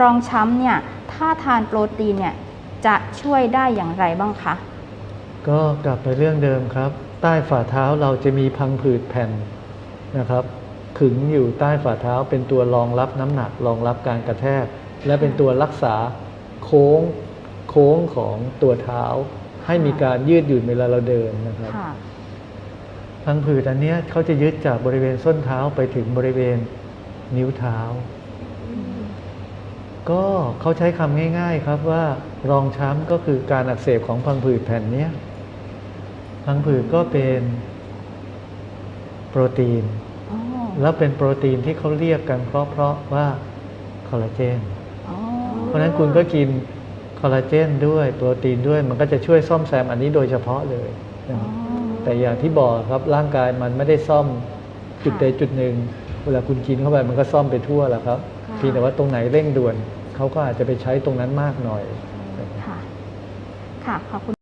รองช้ำเนี่ยถ้าทานโปรตีนเนี่ยจะช่วยได้อย่างไรบ้างคะ ก็กลับไปเรื่องเดิมครับ ใต้ฝ่าเท้าเราจะมีพังผืดแผ่นนะครับ ขึงอยู่ใต้ฝ่าเท้าเป็นตัวรองรับน้ำหนักรองรับการกระแทก และเป็นตัวรักษาโค้งโค้งของตัวเท้า ให้มีการยืดหยุ่นเวลาเราเดินนะครับค่ะพังผืดอันเนี้ยเขาจะยึดจากบริเวณส้นเท้าไปถึงบริเวณนิ้วเท้า ก็เขาใช้คำง่าย ๆ ครับว่ารองช้ำก็คือการอักเสบของพังผืดแผ่นเนี้ยพังผืดก็เป็นโปรตีนอ๋อแล้วเป็นโปรตีนที่เขาเรียกกันเพราะๆว่าคอลลาเจนอ๋อเพราะฉะนั้นคุณก็กินคอลลาเจนด้วยโปรตีนด้วยมันก็จะช่วยซ่อมแซมอันนี้โดยเฉพาะเลยนะครับแต่อย่างที่บอกครับร่างกายมันไม่ได้ซ่อมจุดใดจุดหนึ่ง เวลาคุณกินเข้าไปมันก็ซ่อมไปทั่วแหละครับค่ะเพีแต่ว่าตรงไหนเร่งด่วนเขาก็อาจจะไปใช้ตรงนั้นมากหน่อยค่ะ ค่ะขอบคุณ